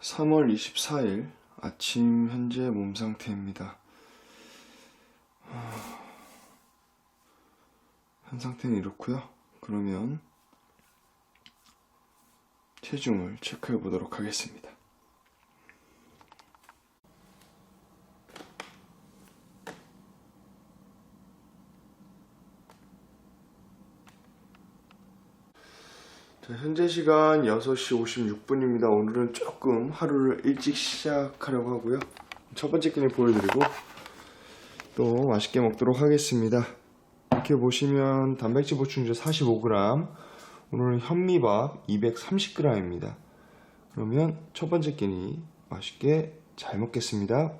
3월 24일 아침 현재 몸 상태입니다. 하, 현 상태는 이렇고요. 그러면 체중을 체크해 보도록 하겠습니다. 자, 현재 시간 6시 56분입니다. 오늘은 조금 하루를 일찍 시작하려고 하고요. 첫 번째 끼니 보여드리고 또 맛있게 먹도록 하겠습니다. 이렇게 보시면 단백질 보충제 45g, 오늘은 현미밥 230g입니다. 그러면 첫 번째 끼니 맛있게 잘 먹겠습니다.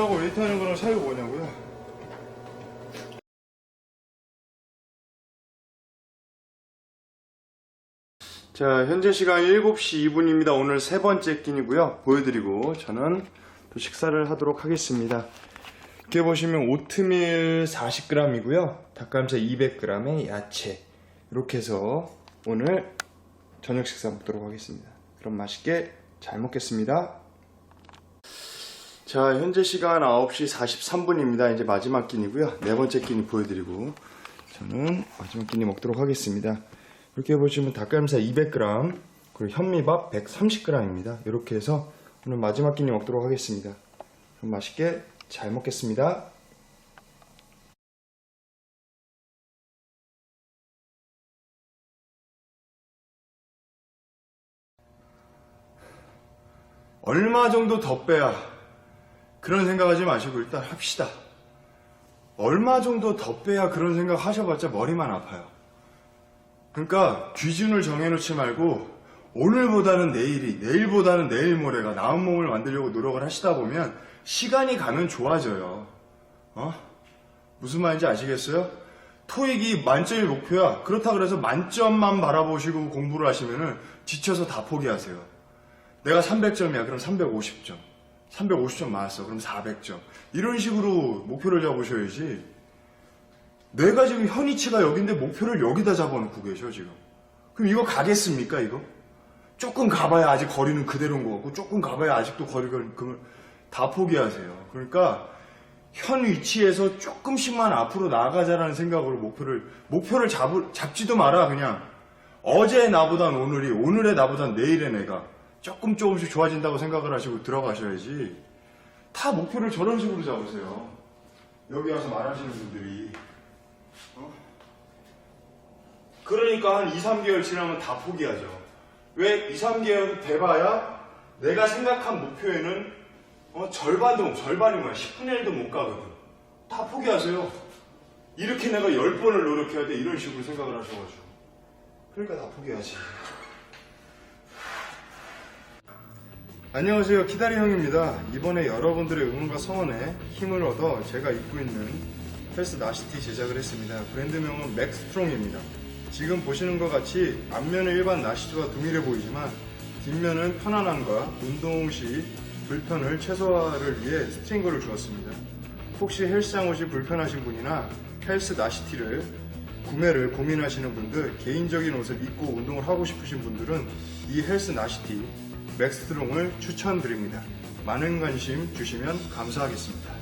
유산소 먼저 하고 웨이트 하는 거랑 차이가 뭐냐고요? 자, 현재 시간 7시 2분입니다. 오늘 세 번째 끼니고요. 보여드리고 저는 또 식사를 하도록 하겠습니다. 이렇게 보시면 오트밀 40g이고요. 닭가슴살 200g에 야채. 이렇게 해서 오늘 저녁 식사 먹도록 하겠습니다. 그럼 맛있게 잘 먹겠습니다. 자, 현재 시간 9시 43분입니다. 이제 마지막 끼니고요. 네 번째 끼니 보여드리고 저는 마지막 끼니 먹도록 하겠습니다. 이렇게 보시면 닭가슴살 200g, 그리고 현미밥 130g입니다. 이렇게 해서 오늘 마지막 끼니 먹도록 하겠습니다. 그럼 맛있게 잘 먹겠습니다. 얼마 정도 더 빼야 그런 생각하지 마시고 일단 합시다. 얼마 정도 더 빼야 그런 생각 하셔봤자 머리만 아파요. 그러니까 기준을 정해놓지 말고 오늘보다는 내일이, 내일보다는 내일 모레가 나은 몸을 만들려고 노력을 하시다 보면 시간이 가면 좋아져요. 어? 무슨 말인지 아시겠어요? 토익이 만점이 목표야. 그렇다 그래서 만점만 바라보시고 공부를 하시면은 지쳐서 다 포기하세요. 내가 300점이야. 그럼 350점. 350점 맞았어. 그럼 400점. 이런 식으로 목표를 잡으셔야지. 내가 지금 현이치가 여긴데 목표를 여기다 잡아놓고 계셔, 지금. 그럼 이거 가겠습니까, 이거? 조금 가봐야 아직 거리는 그대로인 것 같고, 조금 가봐야 아직도 거리가, 그러면 다 포기하세요. 그러니까, 현 위치에서 조금씩만 앞으로 나아가자라는 생각으로 목표를, 목표를 잡, 잡지도 마라, 그냥. 어제 나보단 오늘이, 오늘의 나보단 내일의 내가 조금 조금씩 좋아진다고 생각을 하시고 들어가셔야지. 다 목표를 저런 식으로 잡으세요. 여기 와서 말하시는 분들이. 어? 그러니까 한 2, 3개월 지나면 다 포기하죠. 왜 2, 3개월 돼봐야 내가 생각한 목표에는 어, 절반도, 못- 절반이 뭐야. 10분의 1도 못 가거든. 다 포기하세요. 이렇게 내가 10번을 노력해야 돼. 이런 식으로 생각을 하셔가지고. 그러니까 다 포기하지. 안녕하세요. 키다리 형입니다. 이번에 여러분들의 응원과 성원에 힘을 얻어 제가 입고 있는 헬스 나시티 제작을 했습니다. 브랜드명은 맥스트롱입니다. 지금 보시는 것 같이 앞면은 일반 나시티와 동일해 보이지만 뒷면은 편안함과 운동 시 불편을 최소화를 위해 스트링거를 주었습니다. 혹시 헬스장 옷이 불편하신 분이나 헬스 나시티를 구매를 고민하시는 분들, 개인적인 옷을 입고 운동을 하고 싶으신 분들은 이 헬스 나시티 맥스트롱을 추천드립니다. 많은 관심 주시면 감사하겠습니다.